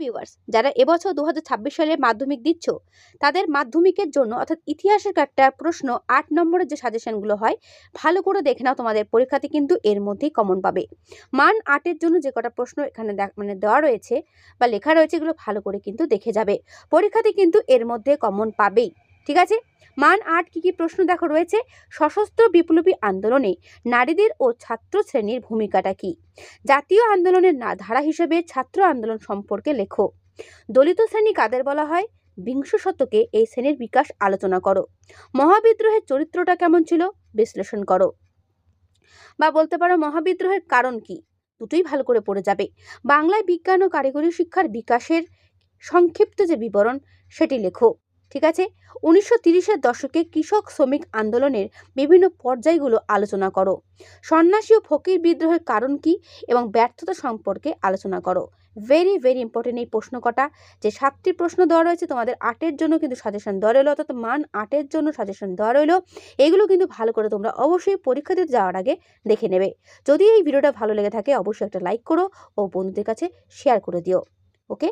Viewers যারা এবছর দু হাজার ছাব্বিশ সালে মাধ্যমিক দিচ্ছ, তাদের মাধ্যমিকের জন্য অর্থাৎ ইতিহাসের একটা প্রশ্ন আট নম্বরের যে সাজেশনগুলো হয়, ভালো করে দেখে নাও তোমাদের পরীক্ষাতে কিন্তু এর মধ্যেই কমন পাবে। মান আটের জন্য যে কটা প্রশ্ন এখানে মানে দেওয়া রয়েছে বা লেখা রয়েছে, এগুলো ভালো করে কিন্তু দেখে যাবে। পরীক্ষাতে কিন্তু এর মধ্যে কমন পাবেই। ঠিক আছে? মান আট, কি কি প্রশ্ন দেখো রয়েছে? সশস্ত্র বিপ্লবী আন্দোলনে নারীদের ও ছাত্র শ্রেণির ভূমিকাটা কি? জাতীয় আন্দোলনের ধারা হিসেবে ছাত্র আন্দোলন সম্পর্কে লেখো। দলিত শ্রেণি কাদের বলা হয়? বিংশ শতকে এই শ্রেণির বিকাশ আলোচনা করো। মহাবিদ্রোহের চরিত্রটা কেমন ছিল? বিশ্লেষণ করো। বা বলতে পারো মহাবিদ্রোহের কারণ কি? দুটোই ভালো করে পড়ে যাবে। বাংলায় বিজ্ঞান ও কারিগরি শিক্ষার বিকাশের সংক্ষিপ্ত যে বিবরণ, সেটি লেখো। ঠিক আছে? উনিশশো তিরিশের দশকে কৃষক শ্রমিক আন্দোলনের বিভিন্ন পর্যায়গুলো আলোচনা করো। সন্ন্যাসী ও ফকির বিদ্রোহের কারণ কি এবং ব্যর্থতা সম্পর্কে আলোচনা করো। ভেরি ভেরি ইম্পর্টেন্ট এই প্রশ্ন কটা। যে সাতটি প্রশ্ন দেওয়া রয়েছে, তোমাদের আটের জন্য কিন্তু সাজেশন দেওয়া রইল, অর্থাৎ মান আটের জন্য সাজেশন দেওয়া রইল। এগুলো কিন্তু ভালো করে তোমরা অবশ্যই পরীক্ষা দিতে যাওয়ার আগে দেখে নেবে। যদি এই ভিডিওটা ভালো লেগে থাকে, অবশ্যই একটা লাইক করো ও বন্ধুদের কাছে শেয়ার করে দিও। ওকে